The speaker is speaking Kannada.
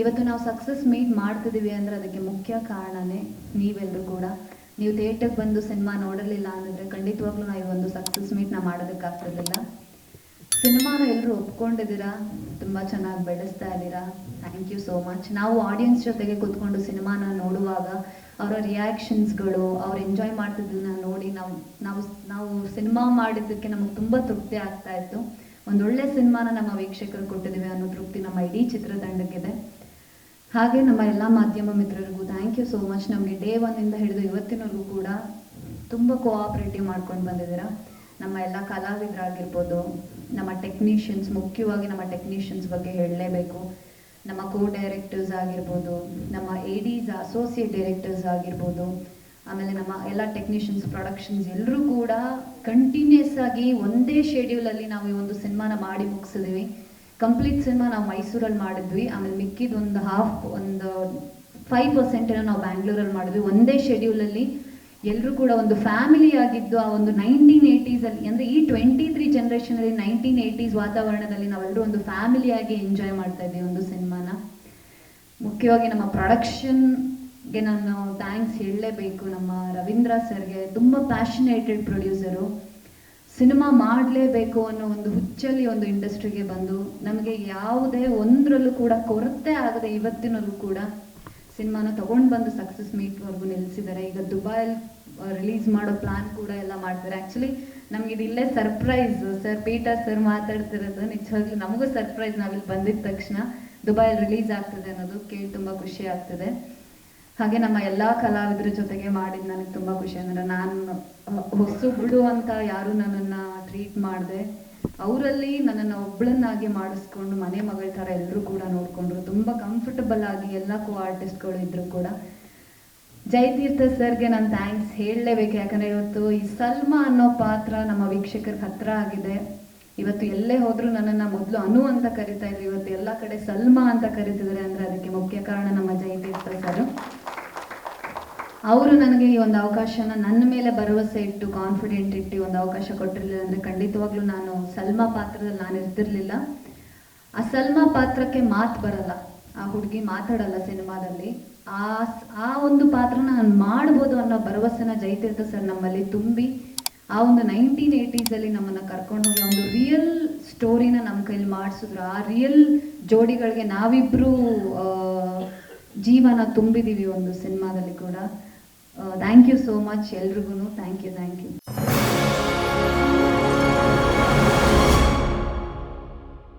ಇವತ್ತು ನಾವು ಸಕ್ಸಸ್ ಮೀಟ್ ಮಾಡ್ತಿದ್ದೀವಿ ಅಂದರೆ ಅದಕ್ಕೆ ಮುಖ್ಯ ಕಾರಣನೇ ನೀವೆಲ್ಲರೂ ಕೂಡ. ನೀವು ಥಿಯೇಟರ್ಗೆ ಬಂದು ಸಿನಿಮಾ ನೋಡಲಿಲ್ಲ ಅಂದ್ರೆ ಖಂಡಿತವಾಗ್ಲೂ ನಾವು ಈ ಒಂದು ಸಕ್ಸಸ್ ಮೀಟ್ನ ಮಾಡೋದಕ್ಕಾಗ್ತಿರ್ಲಿಲ್ಲ. ಸಿನಿಮಾನ ಎಲ್ಲರೂ ಒಪ್ಕೊಂಡಿದ್ದೀರಾ? ತುಂಬ ಚೆನ್ನಾಗಿ ಬೆಳೆಸ್ತಾ ಇದ್ದೀರಾ? ಥ್ಯಾಂಕ್ ಯು ಸೋ ಮಚ್ ನಾವು ಆಡಿಯನ್ಸ್ ಜೊತೆಗೆ ಕೂತ್ಕೊಂಡು ಸಿನಿಮಾನ ನೋಡುವಾಗ ಅವರ ರಿಯಾಕ್ಷನ್ಸ್ಗಳು ಅವ್ರು ಎಂಜಾಯ್ ಮಾಡ್ತಿದ್ದನ್ನ ನೋಡಿ ನಾವು ನಾವು ನಾವು ಸಿನಿಮಾ ಮಾಡಿದ್ದಕ್ಕೆ ನಮಗೆ ತುಂಬ ತೃಪ್ತಿ ಆಗ್ತಾ ಇತ್ತು. ಒಂದೊಳ್ಳೆ ಸಿನಿಮಾನ ನಮ್ಮ ವೀಕ್ಷಕರು ಕೊಟ್ಟಿದ್ದೀವಿ ಅನ್ನೋ ತೃಪ್ತಿ ನಮ್ಮ ಇಡೀ ಚಿತ್ರತಂಡಕ್ಕಿದೆ. ಹಾಗೆ ನಮ್ಮ ಎಲ್ಲ ಮಾಧ್ಯಮ ಮಿತ್ರರಿಗೂ ಥ್ಯಾಂಕ್ ಯು ಸೋ ಮಚ್ ನಮಗೆ ಡೇ ಒನ್ನಿಂದ ಹಿಡಿದು ಇವತ್ತಿನವರೆಗೂ ಕೂಡ ತುಂಬ ಕೋಆಪ್ರೇಟಿವ್ ಮಾಡ್ಕೊಂಡು ಬಂದಿದ್ದೀರಾ. ನಮ್ಮ ಎಲ್ಲ ಕಲಾವಿದರಾಗಿರ್ಬೋದು, ನಮ್ಮ ಟೆಕ್ನಿಷಿಯನ್ಸ್ ಮುಖ್ಯವಾಗಿ ನಮ್ಮ ಟೆಕ್ನಿಷಿಯನ್ಸ್ ಬಗ್ಗೆ ಹೇಳಲೇಬೇಕು. ನಮ್ಮ ಕೋ ಡೈರೆಕ್ಟರ್ಸ್ ಆಗಿರ್ಬೋದು, ನಮ್ಮ ಎ ಡಿಸ್ ಅಸೋಸಿಯೇಟ್ ಡೈರೆಕ್ಟರ್ಸ್ ಆಗಿರ್ಬೋದು, ಆಮೇಲೆ ನಮ್ಮ ಎಲ್ಲ ಟೆಕ್ನಿಷಿಯನ್ಸ್ ಪ್ರೊಡಕ್ಷನ್ಸ್ ಎಲ್ಲರೂ ಕೂಡ ಕಂಟಿನ್ಯೂಸ್ ಆಗಿ ಒಂದೇ ಶೆಡ್ಯೂಲಲ್ಲಿ ನಾವು ಈ ಒಂದು ಸಿನಿಮಾನ ಮಾಡಿ ಮುಗಿಸಿದ್ವಿ ಕಂಪ್ಲೀಟ್ ಸಿನಿಮಾ ನಾವು ಮೈಸೂರಲ್ಲಿ ಮಾಡಿದ್ವಿ. ಆಮೇಲೆ ಮಿಕ್ಕಿದ ಒಂದು ಹಾಫ್ ಒಂದು ಫೈವ್ ಪರ್ಸೆಂಟನ್ನು ನಾವು ಬ್ಯಾಂಗ್ಳೂರಲ್ಲಿ ಮಾಡಿದ್ವಿ. ಒಂದೇ ಶೆಡ್ಯೂಲಲ್ಲಿ ಎಲ್ಲರೂ ಕೂಡ ಒಂದು ಫ್ಯಾಮಿಲಿ ಆಗಿದ್ದು, ಆ ಒಂದು ನೈನ್ಟೀನ್ ಏಯ್ಟೀಸಲ್ಲಿ ಅಂದರೆ ಈ ಟ್ವೆಂಟಿ ತ್ರೀ ಜನ್ರೇಷನಲ್ಲಿ ನೈನ್ಟೀನ್ ಏಯ್ಟೀಸ್ ವಾತಾವರಣದಲ್ಲಿ ನಾವೆಲ್ಲರೂ ಒಂದು ಫ್ಯಾಮಿಲಿಯಾಗಿ ಎಂಜಾಯ್ ಮಾಡ್ತಾ ಇದ್ವಿ ಒಂದು ಸಿನಿಮಾನ ಮುಖ್ಯವಾಗಿ ನಮ್ಮ ಪ್ರೊಡಕ್ಷನ್ಗೆ ನಾನು ಥ್ಯಾಂಕ್ಸ್ ಹೇಳಲೇಬೇಕು ನಮ್ಮ ರವೀಂದ್ರ ಸರ್ಗೆ. ತುಂಬ ಪ್ಯಾಷನೇಟೆಡ್ ಪ್ರೊಡ್ಯೂಸರು ಸಿನಿಮಾ ಮಾಡಲೇಬೇಕು ಅನ್ನೋ ಒಂದು ಹುಚ್ಚಲ್ಲಿ ಒಂದು ಇಂಡಸ್ಟ್ರಿಗೆ ಬಂದು ನಮಗೆ ಯಾವುದೇ ಒಂದರಲ್ಲೂ ಕೂಡ ಕೊರತೆ ಆಗದೆ ಇವತ್ತಿನಲ್ಲೂ ಕೂಡ ಸಿನಿಮಾನ ತಗೊಂಡು ಬಂದು ಸಕ್ಸಸ್ ಮೀಟ್ವರೆಗೂ ನಿಲ್ಲಿಸಿದ್ದಾರೆ ಈಗ ದುಬೈಲ್ ರಿಲೀಸ್ ಮಾಡೋ ಪ್ಲಾನ್ ಕೂಡ ಎಲ್ಲ ಮಾಡ್ತಾರೆ. ಆ್ಯಕ್ಚುಲಿ ನಮ್ಗೆ ಇದು ಸರ್ಪ್ರೈಸ್ ಸರ್ ಪೀಟರ್ ಸರ್ ಮಾತಾಡ್ತಿರೋದು ನಿಜವಾಗ್ಲೂ ನಮಗೂ ಸರ್ಪ್ರೈಸ್ ನಾವಿಲ್ಲಿ ಬಂದಿದ್ದ ತಕ್ಷಣ. ದುಬೈಲ್ ರಿಲೀಸ್ ಆಗ್ತದೆ ಅನ್ನೋದು ಕೇಳಿ ತುಂಬ ಖುಷಿ ಆಗ್ತದೆ. ಹಾಗೆ ನಮ್ಮ ಎಲ್ಲಾ ಕಲಾವಿದರ ಜೊತೆಗೆ ಮಾಡಿದ್ ನನಗೆ ತುಂಬಾ ಖುಷಿ. ಅಂದರೆ ನಾನು ಬಿಡು ಅಂತ ಯಾರು ನನ್ನನ್ನ ಟ್ರೀಟ್ ಮಾಡಿದೆ. ಅವರಲ್ಲಿ ನನ್ನನ್ನ ಒಬ್ಳನ್ನಾಗಿ ಮಾಡಿಸ್ಕೊಂಡು ಮನೆ ಮಗಳ ತರ ಎಲ್ಲರೂ ಕೂಡ ನೋಡ್ಕೊಂಡ್ರು. ತುಂಬಾ ಕಂಫರ್ಟಬಲ್ ಆಗಿ ಎಲ್ಲ ಕೋ ಆರ್ಟಿಸ್ಟ್ಗಳು ಇದ್ರು ಕೂಡ. ಜಯತೀರ್ಥ ಸರ್ಗೆ ನಾನು ಥ್ಯಾಂಕ್ಸ್ ಹೇಳಲೇಬೇಕು. ಯಾಕಂದ್ರೆ ಇವತ್ತು ಈ ಸಲ್ಮಾ ಅನ್ನೋ ಪಾತ್ರ ನಮ್ಮ ವೀಕ್ಷಕರ ಹತ್ರ ಆಗಿದೆ. ಇವತ್ತು ಎಲ್ಲೇ ಹೋದ್ರು ನನ್ನನ್ನ ಮೊದಲು ಅನು ಅಂತ ಕರಿತಾ ಇದ್ರು. ಇವತ್ತು ಎಲ್ಲ ಕಡೆ ಸಲ್ಮಾ ಅಂತ ಕರಿತಿದ್ದಾರೆ. ಅಂದ್ರೆ ಅದಕ್ಕೆ ಮುಖ್ಯ ಕಾರಣ ನಮ್ಮ ಜಯತೀರ್ಥ ಸರ್. ಅವರು ನನಗೆ ಈ ಒಂದು ಅವಕಾಶನ ನನ್ನ ಮೇಲೆ ಭರವಸೆ ಇಟ್ಟು ಕಾನ್ಫಿಡೆಂಟ್ ಇಟ್ಟು ಒಂದು ಅವಕಾಶ ಕೊಟ್ಟಿರಲಿಲ್ಲ ಅಂದರೆ ಖಂಡಿತವಾಗ್ಲೂ ನಾನು ಸಲ್ಮಾ ಪಾತ್ರದಲ್ಲಿ ನಾನು ಇರ್ತಿರ್ಲಿಲ್ಲ. ಆ ಸಲ್ಮಾ ಪಾತ್ರಕ್ಕೆ ಮಾತು ಬರಲ್ಲ. ಆ ಹುಡುಗಿ ಮಾತಾಡಲ್ಲ ಸಿನಿಮಾದಲ್ಲಿ. ಆ ಆ ಒಂದು ಪಾತ್ರನ ನಾನು ಮಾಡ್ಬೋದು ಅನ್ನೋ ಭರವಸೆನ ಜೈತೀರ್ಥ ಸರ್ ನಮ್ಮಲ್ಲಿ ತುಂಬಿ, ಆ ಒಂದು ನೈನ್ಟೀನ್ ಏಯ್ಟೀಸಲ್ಲಿ ನಮ್ಮನ್ನು ಕರ್ಕೊಂಡು ಹೋಗಿ ಒಂದು ರಿಯಲ್ ಸ್ಟೋರಿನ ನಮ್ಮ ಕೈಲಿ ಮಾಡಿಸಿದ್ರು. ಆ ರಿಯಲ್ ಜೋಡಿಗಳಿಗೆ ನಾವಿಬ್ಬರು ಜೀವನ ತುಂಬಿದೀವಿ ಒಂದು ಸಿನಿಮಾದಲ್ಲಿ ಕೂಡ. ಥ್ಯಾಂಕ್ ಯು ಸೋ ಮಚ್ ಎಲ್ರಿಗೂ ಥ್ಯಾಂಕ್ ಯು ಥ್ಯಾಂಕ್ ಯು